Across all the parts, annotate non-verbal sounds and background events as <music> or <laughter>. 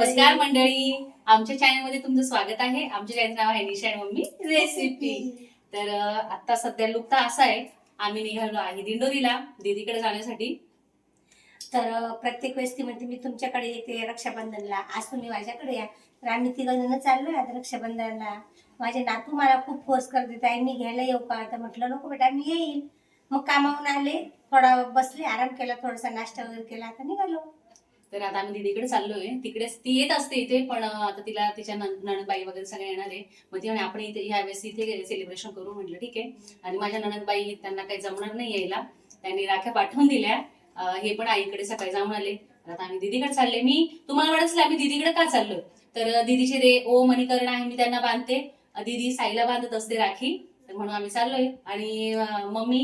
नमस्कार मंडळी. आमच्या चॅनलमध्ये तुमचं स्वागत आहे. आमच्या चॅनल नाव आहे निशा आणि मम्मी रेसिपी तर आता सध्या लुक तर असा आहे. आम्ही निघालो आहे दिंडोरीला दीदीकडे जाण्यासाठी. तर प्रत्येक वेळेस ती म्हणते मी तुमच्याकडे येते रक्षाबंधनला. आज तुम्ही माझ्याकडे या. तर आम्ही तिघ जण चाललोय आता रक्षाबंधनला. माझे नातू मला खूप फोर्स करते ताई मी घ्यायला येऊ का? तर म्हटलं नको बेटा मी येईल. मग कामावून आले थोडा बसले आराम केला थोडासा नाश्ता वगैरे केला आता निघालो. तर आता आम्ही दीदीकडे चाललोय. तिकडेच ती येत असते इथे पण आता तिला तिच्या ननदबाई नणदबाई वगैरे सगळे येणार आहे. मग ती म्हणे आपण इथे ह्या वेळेस गेले सेलिब्रेशन करू म्हटलं ठीक आहे. आणि माझ्या नणदबाई त्यांना काही जमणार नाही यायला. त्यांनी राख्या पाठवून दिल्या. हे पण आईकडे सकाळी जाऊन आले. आता आम्ही दीदीकडे चालले मी तुम्हाला वाटत आम्ही दीदीकडे का चाललोय तर दिदीचे दीदीचे ते ओ मणिकरण आहे मी त्यांना बांधते. दिदी दीदी साईला बांधत असते राखी. तर म्हणून आम्ही चाललोय. आणि मम्मी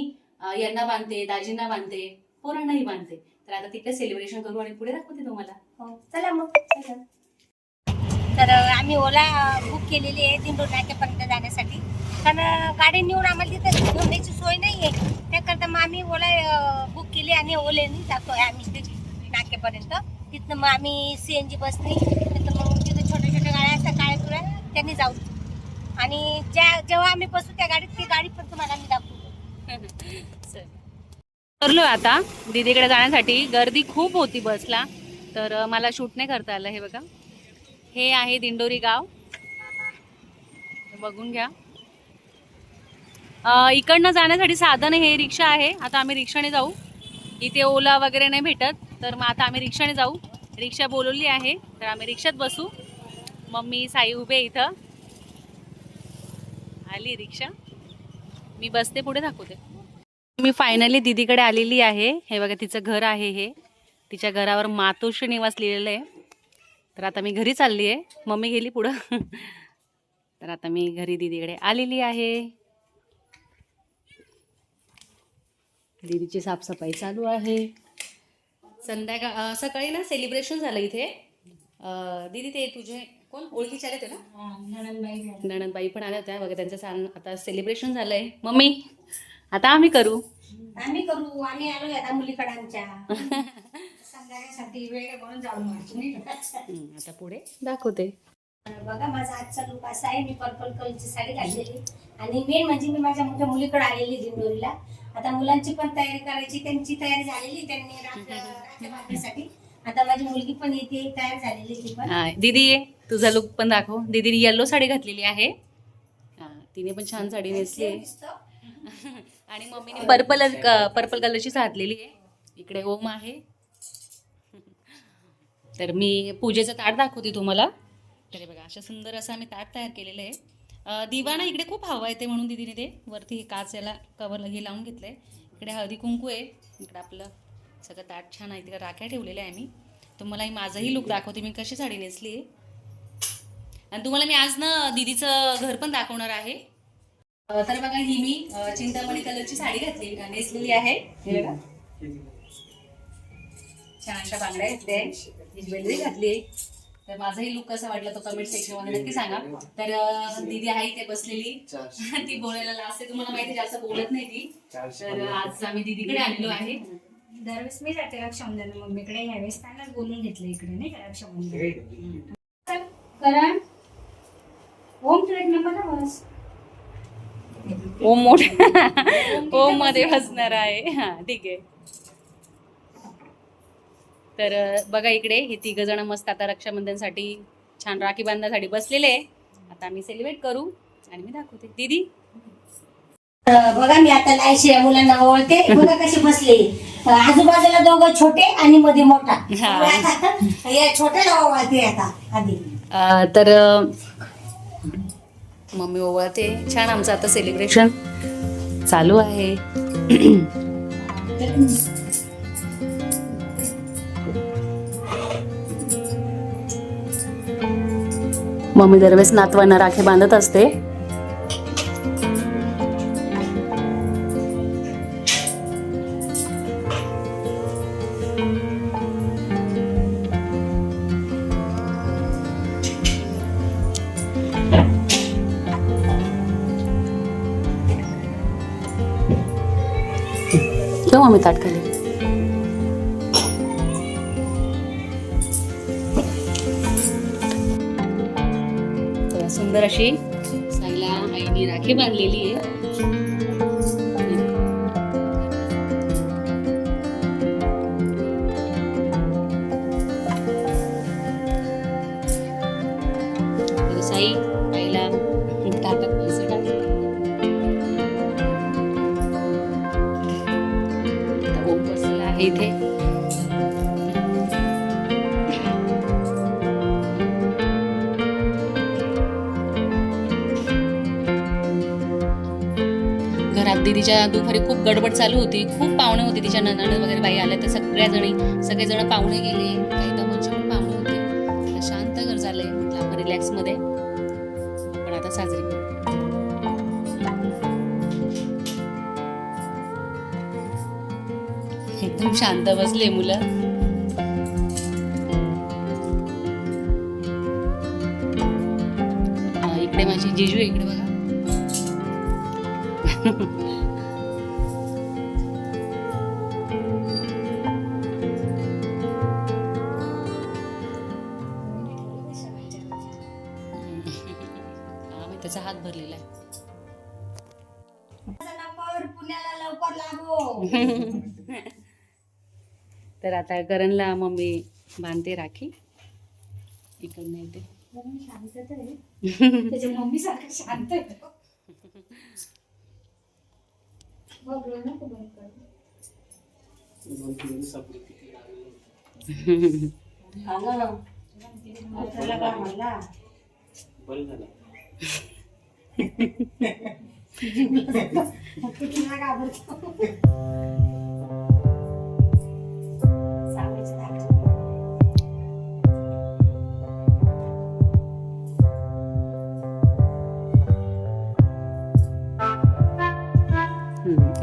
यांना बांधते दाजींना बांधते पोरांनाही बांधते. तर आता तिकडे सेलिब्रेशन करू आणि पुढे दाखवते तुम्हाला. हो, चला मग. चला. तर आम्ही ओला बुक केलेली आहे दिंडोर नाक्यापर्यंत जाण्यासाठी कारण गाडी नेऊन आम्हाला तिथे ठेवण्याची सोय नाही आहे त्याकरता मग आम्ही ओला बुक केली आणि ओलेनी जातोय आम्ही तिथे नाक्यापर्यंत तिथनं मग आम्ही सी एन जी बसने तिथं मग तिथं छोट्या छोट्या गाड्या असतात काळ्या तुऱ्या त्यांनी जाऊ आणि ज्या जेव्हा आम्ही बसू त्या गाडीत ती गाडी पण तुम्हाला आम्ही दाखवतो <laughs> उतरलो आता. दीदीकडे जाण्यासाठी गर्दी खूप होती बसला. तर मला शूट नाही करता आलं हे बघा. हे आहे दिंडोरी गाव. बघून घ्या. इकडनं जाण्यासाठी साधन हे रिक्षा आहे. आता आम्ही रिक्षाने जाऊ. इथे ओला वगैरे नाही भेटत. तर मग आता आम्ही रिक्षाने जाऊ. रिक्षा बोलवली आहे. तर आम्ही रिक्षात बसू. मम्मी साई उभे इथं. आली रिक्षा. मी बसते पुढे दाखवते. मी फायनली दीदीकडे आलेली आहे. हे बघा तिचं घर आहे हे. तिच्या घरावर मातोश्री निवास लिहिलेलं आहे. तर आता मी घरी चालली आहे. मम्मी गेली पुढं. <laughs> तर आता मी घरी दीदीकडे आलेली आहे. दीदीची साफसफाई चालू आहे. संध्याकाळ सकाळी ना सेलिब्रेशन झालं इथे. दीदी ते तुझे कोण? ओळखीचे आले होते ना नणंदबाई पण आल्या होत्या. बघा त्यांचं आता सेलिब्रेशन झालंय. मम्मी आता आम्ही करू. आम्ही करू आम्ही आलो आता मुलीकडे आमच्या <laughs> संध्याकाळसाठी वेळ म्हणून जाऊन हम्म, आता पुढे? दाखवते. बघा माझा आजचा लुक असा आहे मी पर्पल कलरची साडी घातलेली. आणि मेन म्हणजे मी माझ्या मोठ्या मुलीकडे आलेली दिंडोरीला. आता मुलांची पण तयारी करायची त्यांची तयारी झालेली त्यांनी रात्र- रात्र <laughs> बांधण्यासाठी आता माझी मुलगी पण येते तयार झालेली ती पण. हा, दीदी ये तुझा लुक पण दाखव. दीदीने येल्लो साडी घातलेली आहे. हा, तिने पण छान साडी नेसली आहे. दिसतं. <laughs> आणि मम्मीने पर्पल पर्पल कलरची घातलेली आहे. इकडे ओम आहे. तर मी पूजेचं ताट दाखवते तुम्हाला. तर हे बघा अशा सुंदर असं आम्ही ताट तयार केलेलं आहे. दिवा ना इकडे खूप हवा येते म्हणून दिदीने ते वरती हे काच याला कवरला हे लावून घेतलंय. इकडे हळदी कुंकू आहे. इकडे आपलं सगळं ताट छान आहे. तिकडे राख्या ठेवलेल्या आहे मी तुम्हाला ही माझंही लुक दाखवते. मी कशी साडी नेसली आहे. आणि तुम्हाला मी आज ना दीदीचं घर पण दाखवणार आहे. तर बघा ही मी चिंतामणी कलरची साडी घातली नेसलेली आहे. हे बघा. छान अशा बांगड्या घातल्या ही ज्वेलरी घातली आहे. तर माझाही लुक कसा वाटला तो कमेंट सेक्शनमध्ये नक्की सांगा. तर दीदी आहे इथे बसलेली. ती बोलायला लास्ट आहे तुम्हाला माहिती जास्त बोलत नाही ती. तर आज आम्ही दीदीकडे आलेलो आहे. दरवेळेस मी जाते रक्षाबंधन मम्मीकडे ह्यावेळेस त्यांनाच बोलून घेतलं इकडे नाही का रक्षाबंधन करण? ओम तुला एक नंबर ना बस. ओम मोठा ओममध्ये बसणार आहे. हा ठीक आहे. तर बघा इकडे हे तिघ जण मस्त आता रक्षाबंधनसाठी छान राखी बांधण्यासाठी बसलेले आहे. आता आम्ही सेलिब्रेट करू आणि मी दाखवते. दीदी? बघा मी आता लायशी या मुलांना ओळखते. <laughs> बघा कशी बसले. आजूबाजूला दोघं छोटे आणि मध्ये मोठा. हा. आता या छोट्याला ओळखते आता आधी. अ, तर अ, मम्मी ओवाळते छान आमचं आता सेलिब्रेशन चालू आहे. मम्मी दरवेळेस नातवांना राखे बांधत असते. आम्ही ताट खाली. सुंदर अशी साईला आईने राखी बांधलेली इथे. घरात दिदीच्या दुपारी खूप गडबड चालू होती. खूप पाहुणे होते तिच्या नणंद वगैरे बाई आल्या तर सगळ्या जणी सगळेजण पाहुणे गेले. काही शांत बसले मुलं. इकडे माझी जिजू इकडे बघा. <laughs> तर आता करणला मम्मी बांधते राखी. इकडनं येते. शांत आहे. <laughs> त्याच्या मम्मी सारखं शांत आहे <laughs> <laughs>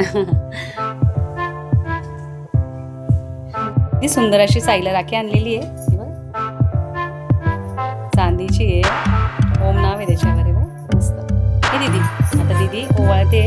<laughs> ती सुंदर अशी साईला राखी आणलेली आहे. बघ. चांदीची आहे. ओम नाव आहे त्याच्यावर हे मस्त. हे दीदी आता दीदी ओवाळते.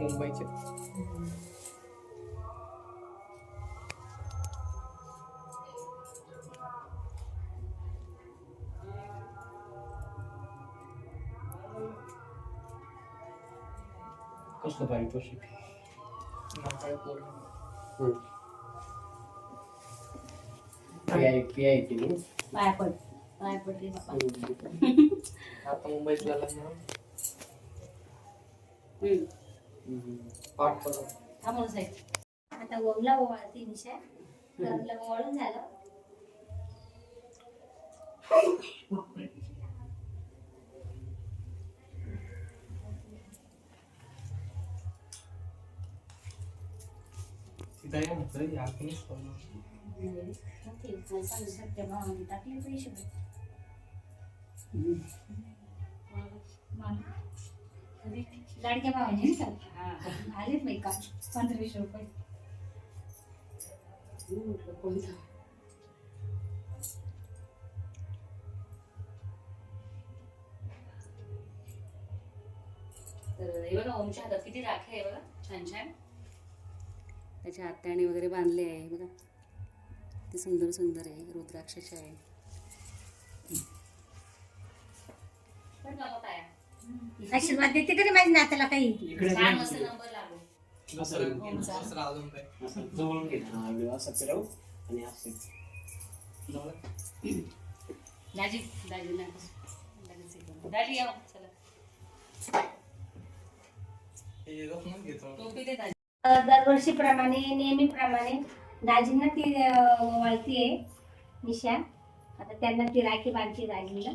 मुंबईचे कसलं पारितोषिक पी आय टी पाया पड पाया पड रे बाबा आता मुंबईत झाला ना? हम्म. पाठ करा. म्हणून साई आता ओमला ओवाळते निशा करणला ओवाळून झालं. टाकले पैसे. लाडक्या भावाने हा. आलेच बाई का? पंधराशे रुपये? तर हे बघा ओमच्या हातात किती राखे आहे बघा छान छान. त्याच्या हाताने वगैरे बांधले आहे बघा. ते सुंदर सुंदर आहे रुद्राक्षाचे आहे. आशीर्वाद देते तरी माझ्या नात्याला काही इकडे मस्त नंबर लागो काय असं <laughs> जवळून घे. हा व्हिडिओ असं फिरव. आणि असं जवळ. दाजी दाजी नाही लगेच करू. दाजी या. चला. रत्नच घेतो. टोपी दे दाजी. अ, दरवर्षीप्रमाणे नेहमीप्रमाणे दाजींना ती वळती आहे निशा. आता त्यांना ती राखी बांधते दाजींना.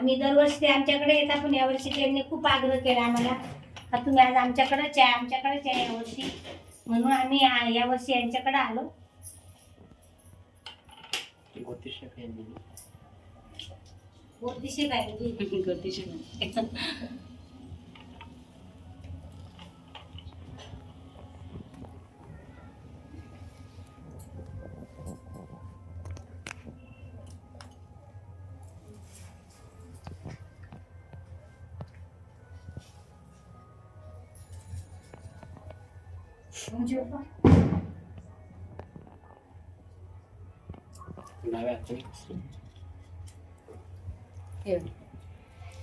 आम्ही दरवर्षी ते आमच्याकडे येतात पण यावर्षी त्यांनी खूप आग्रह केला आम्हाला. का तुम्ही आज आमच्याकडेच आहे आमच्याकडेच आहे यावर्षी. म्हणून आम्ही आ- यावर्षी यांच्याकडे आलो. गोर्दिशी पाहिजे <laughs>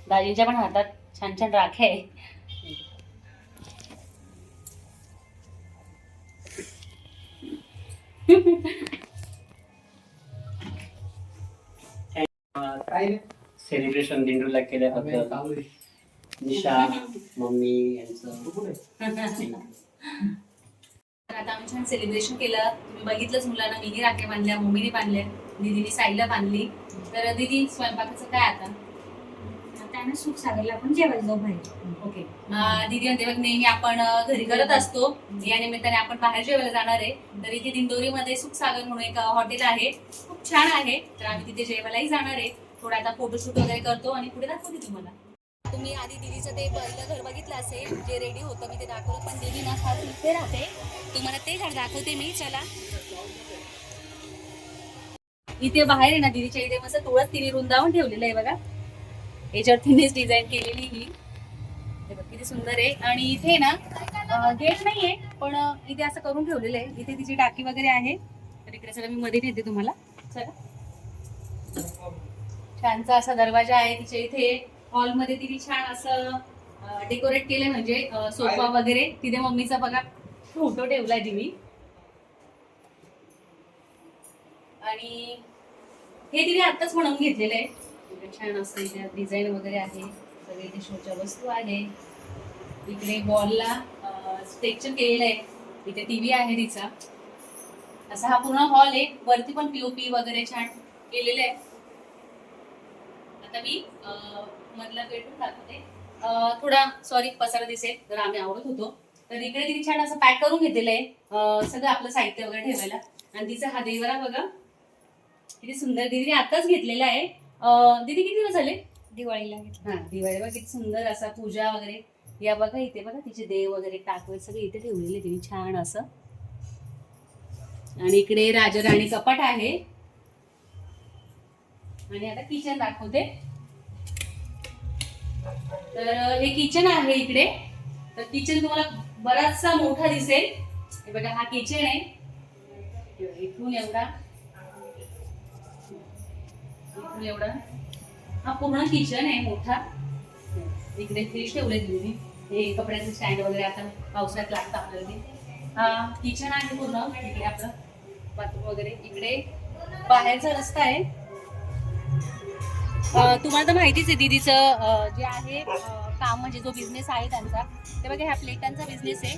दाजींच्या पण हातात छान छान राखे आहे. काय रे? सेलिब्रेशन दिंडूला चालू आहे. निशा मम्मी यांचं. <laughs> छान सेलिब्रेशन केलं. तुम्ही बघितलंच मुलांना मीही राख्या बांधल्या मम्मीने बांधल्या दीदीने साईला बांधली. तर दीदी स्वयंपाकाचं काय आता? त्यांना सुख सागरला पण जेवायला जाऊ बाहेर. ओके. दीदी म्हणते बघ नेहमी आपण घरी करत असतो. या निमित्ताने आपण बाहेर जेवायला जाणार आहे. तर इथे दिंडोरीमध्ये सुखसागर म्हणून एक हॉटेल आहे. खूप छान आहे. तर आम्ही तिथे जेवायलाही जाणार आहे. थोडं आता फोटोशूट वगैरे करतो आणि पुढे दाखवते तुम्हाला. तुम्ही आधी दिदीचं ते पहिलं घर बघितलं असेल जे रेडी होतं मी ते दाखवलं पण दिदी ना फार इथे राहते. तुम्हाला ते घर दाखवते मी चला. इथे बाहेर आहे ना दिदीच्या इथे मस्त तुळस तिने रुंदावून ठेवलेलं आहे बघा. याच्यावर तिनेच डिझाईन केलेली ही. बघ किती सुंदर आहे. आणि इथे ना गेट नाहीये पण इथे असं करून ठेवलेलं आहे. इथे तिची टाकी वगैरे आहे. तर इकडे सगळं मी मध्ये नेते तुम्हाला. चला. छानसा असा दरवाजा आहे तिच्या इथे. हॉलमध्ये तिने छान असं डेकोरेट केलंय म्हणजे सोफा वगैरे. तिथे मम्मीचा बघा फोटो ठेवलाय तिने. आणि हे तिने आत्ताच म्हणून घेतलेलं आहे छान असं इथे डिझाईन वगैरे आहे. सगळे इथे शोच्या वस्तू आहे. इकडे वॉलला स्ट्रेक्चर केलेलं आहे इथे टीव्ही आहे तिचा. असा हा पूर्ण हॉल आहे. वरती पण पीओपी वगैरे छान केलेलं आहे आता मी मधला बेडरूम दाखवते थोडा सॉरी पसारा दिसेल तर आम्ही आवडत होतो. तर इकडे तिने छान असं पॅक करून घेतलेलं आहे. सगळं आपलं साहित्य वगैरे ठेवायला. आणि तिचा हा देवरा बघा. किती सुंदर दीदीने आताच घेतलेला आहे. दीदी किती दिवस झाले? दिवाळीला हा दिवाळी बघा किती सुंदर असा पूजा वगैरे. या बघा इथे बघा तिचे देव वगैरे टाकवे सगळे इथे ठेवलेले तिने छान असं. आणि इकडे राजराणी कपाट आहे. आणि आता किचन दाखवते. तर हे किचन आहे इकडे. तर किचन तुम्हाला बराचसा मोठा दिसेल. हे बघा हा किचन आहे. इथून एवढा. इथून एवढा. हा पूर्ण किचन आहे मोठा. इकडे फ्रीज ठेवले तुम्ही हे कपड्याचे स्टँड वगैरे आता पावसाळ्यात लागतं आपल्याला हा किचन आहे पूर्ण. इकडे आपलं बाथरूम वगैरे. इकडे बाहेरचा रस्ता आहे. तुम्हाला तर माहितीच आहे दीदीचं जे आहे काम म्हणजे जो बिझनेस आहे त्यांचा. ते बघा ह्या प्लेटांचा बिझनेस आहे.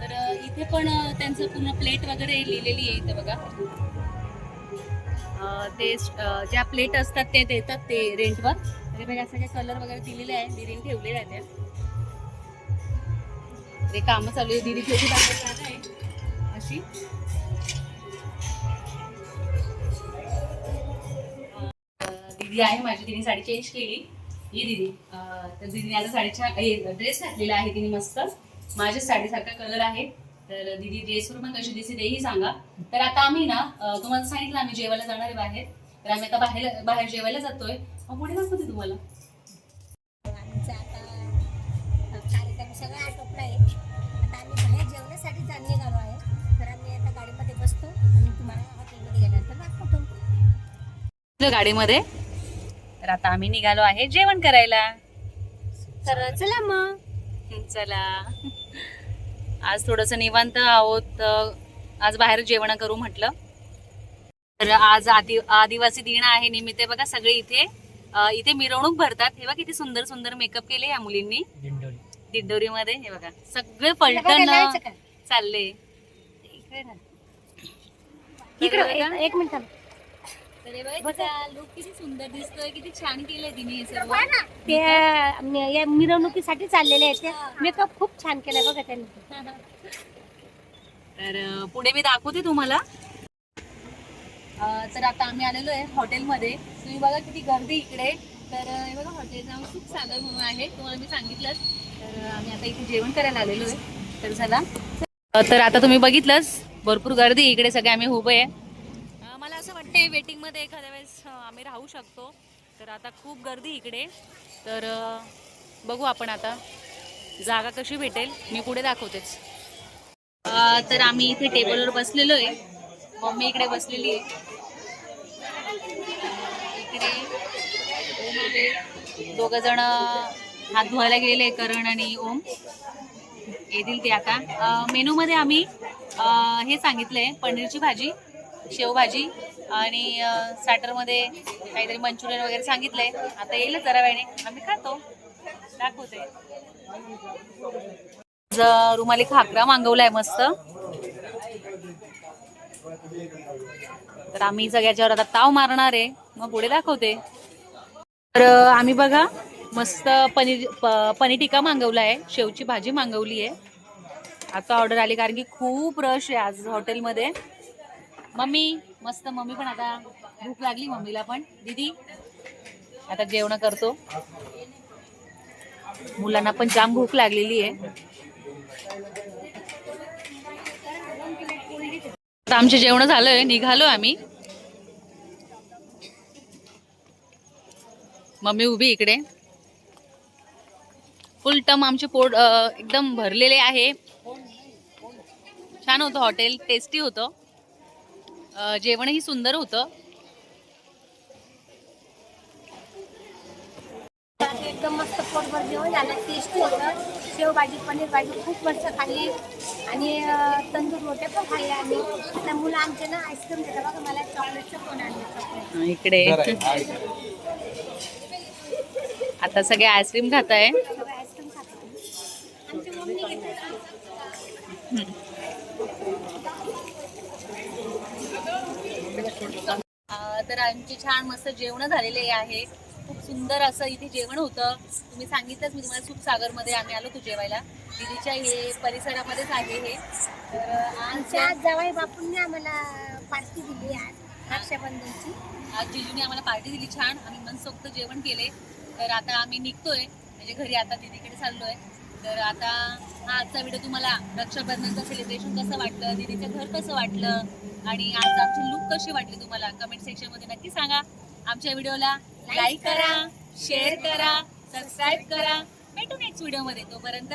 तर इथे पण त्यांचं पूर्ण प्लेट वगैरे लिहिलेली आहे इथे बघा. ते ज्या प्लेट असतात ते देतात ते रेंटवर तरी म्हणजे बघा सगळे कलर वगैरे दिलेले आहे दिदीने ठेवलेले आहे त्या ते कामं चालू आहे दिदी ठेवली आहे. अशी. दीदी आहे माझी तिने साडी चेंज केली. ये दीदी. तर दीदीने आता साडीच्या ड्रेस घातलेला आहे तिने मस्त. माझ्या साडीसारखा कलर आहे. तर दीदी ड्रेसवर पण कशी दिसते तेही सांगा. तर आता आम्ही ना तुम्हाला सांगितलं आम्ही जेवायला जाणार आहे बाहेर. तर आम्ही आता बाहेर बाहेर जेवायला जातोय. मग पुढे दाखवते तुम्हाला. आमचा आता कार्यक्रम सगळा आटोपला आहे. आता आम्ही बाहेर जेवण्यासाठी आहे. तर आम्ही आता गाडीमध्ये बसतो आणि तुम्हाला हॉटेलमध्ये गेल्यानंतर दाखवतो. गाडीमध्ये. तर आता आम्ही निघालो आहे जेवण करायला. तर चला मग. चला. आज थोडस निवांत आहोत. आज बाहेर जेवण करू म्हटलं. तर आज आदि आदिवासी दिन आहे निमित्त बघा सगळे इथे इथे मिरवणूक भरतात. हे बघा किती सुंदर सुंदर मेकअप केले या मुलींनी. दिंडोरी. मध्ये हे बघा. सगळे पलटण? चालले एक मिनिट look किती सुंदर दिसतोय किती छान केलंय तिने हे सर्व. ते अ, म- या मिरवणुकीसाठी चाललेले आहेत ते मेकअप खूप छान केलाय बघा त्यांनी. <laughs> तर अं, पुढे मी दाखवते तुम्हाला. अं, तर आता आम्ही आलेलो आहे हॉटेलमध्ये. तुम्ही बघा किती गर्दी इकडे. तर अं, हे बघा हॉटेल नाव सुख सागर म्हणून आहे. तुम्हाला मी सांगितलं तर अं, आम्ही आता इथे जेवण करायला आलेलो आहे. तर चला. अं, तर आता तुम्ही बघितलंच भरपूर गर्दी. इकडे सगळे आम्ही उभे आहे. मला वेटिंगमध्ये एखाद्या वेळेस आम्ही राहू शकतो. तर आता खूप गर्दी इकडे. तर बघू आपण आता. जागा कशी भेटेल मी पुढे दाखवतेच. तर आम्ही इथे टेबलवर बसलेलो आहे मम्मी इकडे बसलेली आहे. इकडे दोघ जण हात धुवायला गेलेले करण आणि ओम. येतील ते आता. मेनूमध्ये आम्ही हे सांगितलंय पनीरची भाजी शेवभाजी आणि स्टार्टरमध्ये काहीतरी मंचुरियन वगैरे सांगितलंय. आता येईल जरा वेळेने. आम्ही खातो. दाखवते. ज- रुमाली खाकरा मागवलाय मस्त. तर आम्ही सगळ्याच्यावर आता ताव मारणार आहे. मग पुढे दाखवते. तर आम्ही बघा मस्त पनीर पनीर टिक्का मागवला आहे शेवची भाजी मागवली आहे आता ऑर्डर आली कारण की खूप रश आहे आज हॉटेलमध्ये. मम्मी मस्त मम्मी पण आता भूक लागली मम्मीला पण. दीदी आता जेवण करतो. मुलांना पण जाम भूक लागलेली आहे. आता आमचे जेवण झालंय निघालो आम्ही. मम्मी उभी इकडे. फुल टम आमचे पोट एकदम भरलेले आहे. छान होतं हॉटेल टेस्टी होतं. जेवणही सुंदर होतं. एकदम मस्त पोटभर जेवण झालं टेस्टी होतं. शेवभाजी पनीर भाजी खूप मस्त खाल्ली. आणि तंदूर रोट्या पण खाल्ल्या आम्ही. आता मुलं आमचे ना आईस्क्रीम देतात. बघा मला चॉकलेटचं पण आणलं इकडे. आता सगळे आईस्क्रीम खात आहे सगळं आईस्क्रीम खातो आमची मम्मी घेते अं, तर आमची छान मस्त जेवण झालेले आहे. खूप सुंदर असं इथे जेवण होतं. तुम्ही सांगितलंच मी तुम्हाला सुखसागरमध्ये आम्ही आलो होतो जेवायला. दिदीच्या हे परिसरामध्येच आहे हे. तर आमच्या आज जावाई बापूंनी आम्हाला पार्टी दिली आज रक्षाबंधनची. आज जिजूने आम्हाला पार्टी दिली छान. आम्ही मनसोक्त जेवण केले. तर आता आम्ही निघतोय. म्हणजे घरी आता दीदीकडे चाललोय. तर आता हा आजचा व्हिडिओ तुम्हाला रक्षाबंधनचं सेलिब्रेशन कसं वाटलं? दीदीचं घर कसं वाटलं? आणि आज आमची लुक कशी वाटली तुम्हाला? कमेंट सेक्शनमध्ये नक्की सांगा. आमच्या व्हिडिओला लाईक करा शेअर करा सबस्क्राईब करा. भेटू नेक्स्ट व्हिडिओमध्ये तोपर्यंत.